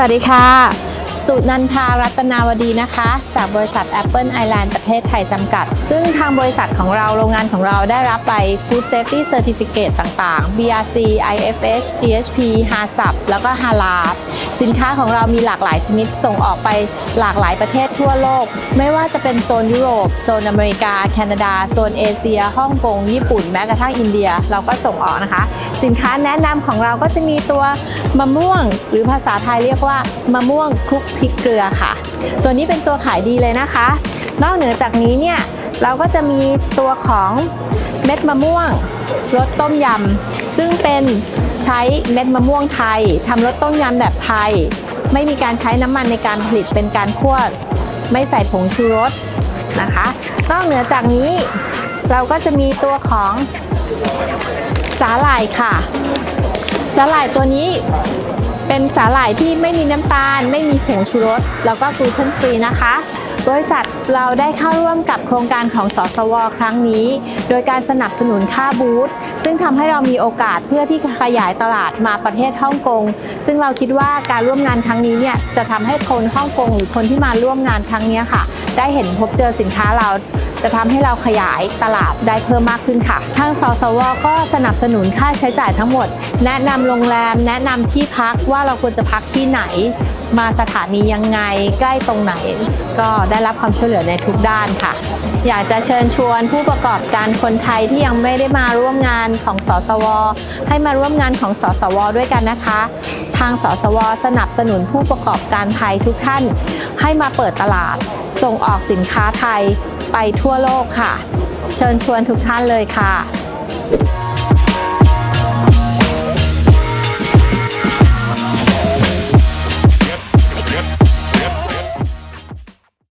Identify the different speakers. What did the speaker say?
Speaker 1: สวัสดีค่ะ สุนันทารัตนาวดีนะคะ จากบริษัท Apple Island ประเทศไทยจำกัด ซึ่งทางบริษัทของเราโรงงานของเราได้รับใบ Food Safety Certificate ต่างๆ BRC IFH GSP HACCP แล้วก็ HALAL สินค้าของเรามีหลากหลายชนิดส่งออกไปหลากหลายประเทศทั่วโลก ไม่ว่าจะเป็นโซนยุโรป โซนอเมริกา แคนาดา โซนเอเชียฮ่องกง ญี่ปุ่น แม้กระทั่งอินเดีย เราก็ส่งออกนะคะ สินค้าแนะนำของเราก็จะมีตัวมะม่วง หรือภาษาไทยเรียกว่ามะม่วงคลุกพริกเกลือค่ะ ตัวนี้เป็นตัวขายดีเลยนะคะ นอกเหนือจากนี้เนี่ยเราก็จะมีตัวของเม็ดมะม่วงรสต้มยำซึ่งเป็นใช้เม็ดมะม่วงไทยทำรสต้มยำแบบไทย ไม่มีการใช้น้ำมันในการผลิตเป็นการคั่วไม่ใส่ผงชูรสนะคะ นอกเหนือจากนี้เราก็จะมีตัวของสาหร่ายค่ะ สาหร่ายตัวนี้ เป็นสาหร่ายที่ไม่มีน้ำตาล ไม่มีผงชูรส แล้วก็กลูเตนฟรีนะคะ บริษัทเราได้เข้าร่วมกับโครงการของสสว ครั้งนี้ โดยการสนับสนุนค่าบูธ ซึ่งทำให้เรามีโอกาสเพื่อที่ขยายตลาดมาประเทศฮ่องกง ซึ่งเราคิดว่าการร่วมงานครั้งนี้เนี่ยจะทำให้คนฮ่องกงหรือคนที่มาร่วมงานครั้งนี้ค่ะ ได้เห็นพบเจอสินค้าเราจะทำให้เราขยายตลาดได้เพิ่มมากขึ้นค่ะทางสสว ก็สนับสนุนค่าใช้จ่ายทั้งหมด แนะนำโรงแรม แนะนำที่พักว่าเราควรจะพักที่ไหน มาสถานียังไงใกล้ตรงไหน ก็ได้รับความช่วยเหลือในทุกด้านค่ะ อยากจะเชิญชวนผู้ประกอบการคนไทยที่ยังไม่ได้มาร่วมงานของสสว ให้มาร่วมงานของสสว ด้วยกันนะคะ ทางสสว สนับสนุนผู้ประกอบการไทยทุกท่าน ให้มาเปิดตลาด ส่งออกสินค้าไทยไปทั่วโลกค่ะ เชิญชวนทุกท่านเลยค่ะ